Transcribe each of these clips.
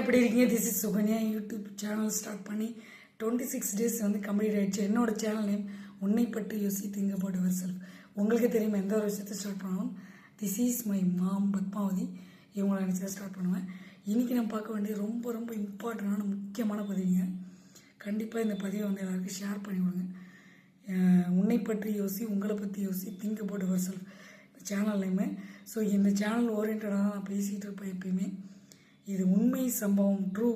எப்படி இருக்கீங்க? This is Sukanya YouTube channel start பண்ணி டுவெண்ட்டி சிக்ஸ் டேஸ் வந்து கம்ப்ளீட் ஆகிடுச்சு என்னோட சேனல் நேம் உன்னை பற்றி யோசி திங்க அபவுட் யுவர் செல்ஃப் உங்களுக்கு தெரியுமா எந்த ஒரு விஷயத்தை ஸ்டார்ட் பண்ணாலும்? This is my mom Padmavathi. இவங்களை நினச்சி ஸ்டார்ட் பண்ணுவேன். இன்றைக்கி நான் பார்க்க வேண்டிய ரொம்ப ரொம்ப இம்பார்ட்டண்டான முக்கியமான பதிவுங்க. கண்டிப்பாக இந்த பதிவை வந்து எல்லாருக்கும் ஷேர் பண்ணி விடுங்க. உன்னை பற்றி யோசி உங்களை பற்றி யோசி திங்க் அபவுட் யுவர் செல்ஃப் இந்த ஸோ இந்த சேனல் ஓரியன்டாக தான் நான் பேசிகிட்டு இருப்பேன் எப்பயுமே. இது உண்மை சம்பவம் ட்ரூ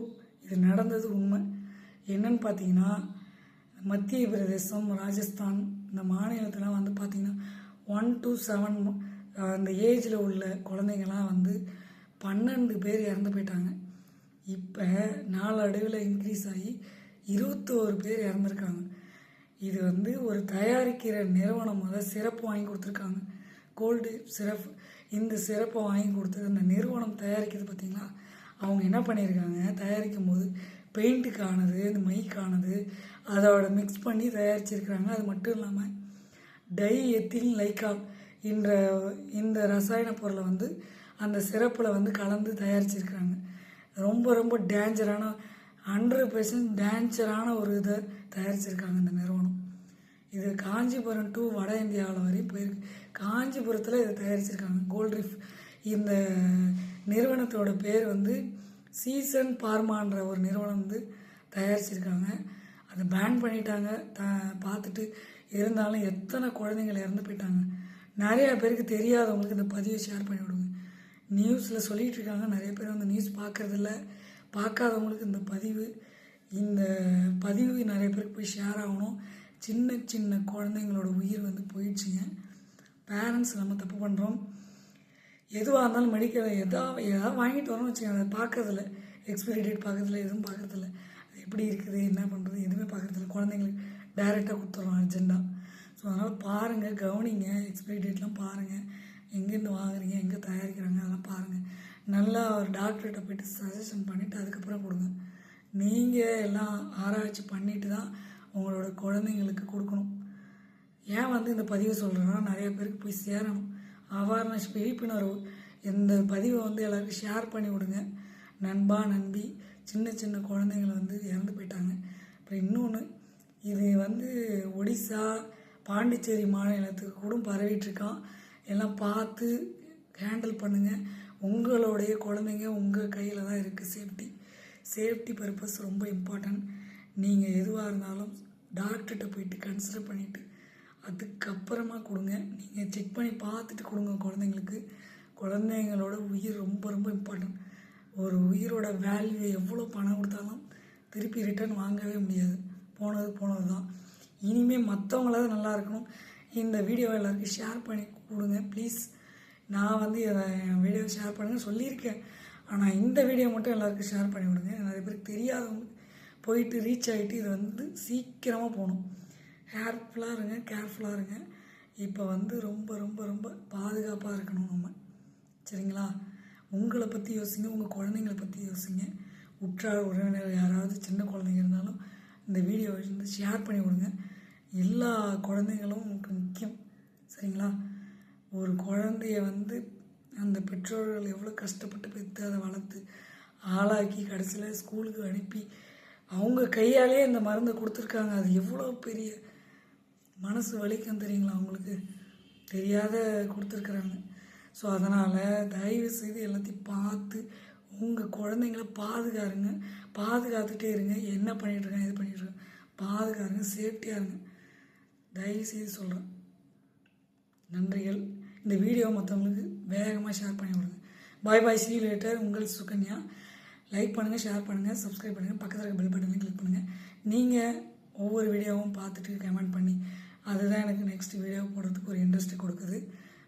இது நடந்தது உண்மை. என்னன்னு பார்த்தீங்கன்னா மத்திய பிரதேசம் ராஜஸ்தான் இந்த மாநிலத்தெலாம் வந்து பார்த்திங்கன்னா ஒன் டு செவன் அந்த ஏஜில் உள்ள குழந்தைங்கள்லாம் வந்து பன்னெண்டு பேர் இறந்து போயிட்டாங்க. இப்போ நாளடைவில் இன்க்ரீஸ் ஆகி இருபத்தோரு பேர் இறந்துருக்காங்க. இது வந்து ஒரு தயாரிக்கிற நிறுவனம் அதை சிறப்பு வாங்கி கொடுத்துருக்காங்க. கோல்டு சிறப்பு இந்த சிறப்பை வாங்கி கொடுத்தது அந்த நிறுவனம் தயாரிக்கிறது பார்த்தீங்களா அவங்க என்ன பண்ணியிருக்காங்க? தயாரிக்கும் போது பெயிண்ட்டுக்கானது இந்த மைக்கானது அதோட மிக்ஸ் பண்ணி தயாரிச்சிருக்கிறாங்க. அது மட்டும் இல்லாமல் டை எத்தின் லைக்கால் என்ற இந்த ரசாயன பொருளை வந்து அந்த சிறப்பில் வந்து கலந்து தயாரிச்சிருக்கிறாங்க. ரொம்ப ரொம்ப டேஞ்சரான ஹண்ட்ரட் பர்சன்ட் டேஞ்சரான ஒரு இதை தயாரிச்சிருக்காங்க இந்த நிறுவனம். இது காஞ்சிபுரம் டு வட இந்தியாவில் வரையும் போயிருக்கு. காஞ்சிபுரத்தில் இதை தயாரிச்சிருக்காங்க. கோல்ட் ரீஃப் இந்த நிறுவனத்தோட பேர் வந்து சீசன் பார்மான்ற ஒரு நிறுவனம் வந்து தயாரிச்சிருக்காங்க. அதை பேன் பண்ணிட்டாங்க. த பார்த்துட்டு இருந்தாலும் எத்தனை குழந்தைங்கள் இறந்து போயிட்டாங்க. நிறையா பேருக்கு தெரியாதவங்களுக்கு இந்த பதிவை ஷேர் பண்ணி விடுங்க. நியூஸில் சொல்லிகிட்டு இருக்காங்க. நிறைய பேர் வந்து நியூஸ் பார்க்குறதில்ல. பார்க்காதவங்களுக்கு இந்த பதிவு இந்த பதிவு நிறைய பேருக்கு போய் ஷேர் ஆகணும். சின்ன சின்ன குழந்தைங்களோட உயிர் வந்து போயிடுச்சுங்க. பேரண்ட்ஸ் நம்ம தப்பு பண்ணுறோம் எதுவாக இருந்தாலும் மெடிக்கல் எதாவது எதாவது வாங்கிட்டு வரோம்னு வச்சுக்கோங்க. அதை பார்க்கறதில்ல. எக்ஸ்பைரி டேட் பார்க்கறதில்ல எதுவும் பார்க்கறதில்ல. அது எப்படி இருக்குது என்ன பண்ணுறது எதுவுமே பார்க்கறதில்ல. குழந்தைங்களுக்கு டைரெக்டாக கொடுத்துட்றோம் அர்ஜெண்டாக ஸோ அதனால் பாருங்கள் கவனிங்க. எக்ஸ்பைரி டேட்லாம் பாருங்கள் எங்கேருந்து வாங்குறீங்க எங்கே தயாரிக்கிறாங்க அதெல்லாம் பாருங்கள் நல்லா ஒரு டாக்டர்கிட்ட போயிட்டு சஜஷன் பண்ணிவிட்டு அதுக்கப்புறம் கொடுங்க. நீங்கள் எல்லாம் ஆராய்ச்சி பண்ணிட்டு தான் உங்களோட குழந்தைங்களுக்கு கொடுக்கணும். ஏன் வந்து இந்த பதிவு சொல்கிறேன்னா நிறைய பேருக்கு போய் சேரணும். அவேர்னஸ் விழிப்புணர்வு. இந்த பதிவை வந்து எல்லாருக்கும் ஷேர் பண்ணி விடுங்க. நண்பா நண்பி சின்ன சின்ன குழந்தைங்கள வந்து இறந்து போயிட்டாங்க. அப்புறம் இன்னொன்று இது வந்து ஒடிசா பாண்டிச்சேரி மாநிலத்துக்கு கூட பரவிட்டுருக்கான் எல்லாம் பார்த்து ஹேண்டில் பண்ணுங்கள் உங்களுடைய குழந்தைங்க உங்கள் கையில் தான் இருக்குது சேஃப்டி சேஃப்டி பர்பஸ் ரொம்ப இம்பார்ட்டன்ட் நீங்கள் எதுவாக இருந்தாலும் டாக்டர்கிட்ட போயிட்டு கன்சிடர் பண்ணிவிட்டு அதுக்கப்புறமா கொடுங்க. நீங்கள் செக் பண்ணி பார்த்துட்டு கொடுங்க குழந்தைங்களுக்கு. குழந்தைங்களோட உயிர் ரொம்ப ரொம்ப இம்பார்ட்டன்ட் ஒரு உயிரோட வேல்யூ எவ்வளோ பணம் கொடுத்தாலும் திருப்பி ரிட்டர்ன் வாங்கவே முடியாது. போனது போனது தான் இனிமேல் மற்றவங்களாவது நல்லா இருக்கணும். இந்த வீடியோவை எல்லாருக்கும் ஷேர் பண்ணி கொடுங்க ப்ளீஸ் நான் வந்து இதை என் வீடியோ ஷேர் பண்ணுங்க சொல்லியிருக்கேன். ஆனால் இந்த வீடியோ மட்டும் எல்லாருக்கும் ஷேர் பண்ணி விடுங்க. நிறைய பேருக்கு தெரியாதவங்க போயிட்டு ரீச் ஆகிட்டு இது வந்து சீக்கிரமாக போகணும். கேர்ஃபுல்லாக இருங்க கேர்ஃபுல்லாக இருங்க. இப்போ வந்து ரொம்ப ரொம்ப ரொம்ப பாதுகாப்பாக இருக்கணும் நம்ம. சரிங்களா? உங்களை பற்றி யோசிங்க உங்கள் குழந்தைங்கள பற்றி யோசிங்க. உற்றார் உறவினர் யாராவது சின்ன குழந்தைங்க இருந்தாலும் இந்த வீடியோ வந்து ஷேர் பண்ணி விடுங்க. எல்லா குழந்தைங்களும் உங்களுக்கு முக்கியம். சரிங்களா? ஒரு குழந்தைய வந்து அந்த பெற்றோர்கள் எவ்வளோ கஷ்டப்பட்டு பெற்று அதை வளர்த்து ஆளாக்கி கடைசியில் ஸ்கூலுக்கு அனுப்பி அவங்க கையாலே அந்த மருந்தை கொடுத்துருக்காங்க. அது எவ்வளோ பெரிய மனசு வலிக்கும் தெரியுங்களா? அவங்களுக்கு தெரியாத கொடுத்துருக்குறாங்க. ஸோ அதனால் தயவு செய்து எல்லாத்தையும் பார்த்து உங்கள் குழந்தைங்கள பாதுகாருங்க. பாதுகாத்துட்டே இருங்க. என்ன பண்ணிகிட்ருக்காங்க இது பண்ணிகிட்ருக்காங்க பாதுகாருங்க சேஃப்டியாக இருங்க. தயவு செய்து சொல்கிறேன் நன்றிகள். இந்த வீடியோ மற்றவங்களுக்கு வேகமாக ஷேர் பண்ணி விடுங்க. பாய் பாய் சி லேட்டர் உங்கள் சுகன்யா. லைக் பண்ணுங்கள் ஷேர் பண்ணுங்கள் சப்ஸ்கிரைப் பண்ணுங்கள் பக்கத்தில் இருக்க பெல் பட்டனையும் கிளிக் பண்ணுங்கள் நீங்கள் ஒவ்வொரு வீடியோவும் பார்த்துட்டு கமெண்ட் பண்ணி அதுதான் எனக்கு நெக்ஸ்ட் வீடியோ போடுறதுக்கு ஒரு இன்ட்ரெஸ்ட் கொடுக்குது.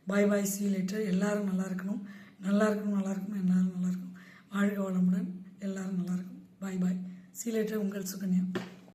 பாய் பாய் சி லேட்டர் எல்லாரும் நல்லா இருக்கணும். நல்லா இருக்கணும் நல்லா இருக்கணும். எல்லாரும் நல்லா இருக்கணும். வாழ்க வளமுடன். எல்லாரும் நல்லா இருக்கணும். பாய் பாய் சி லேட்டர் உங்கள் சுகன்யா.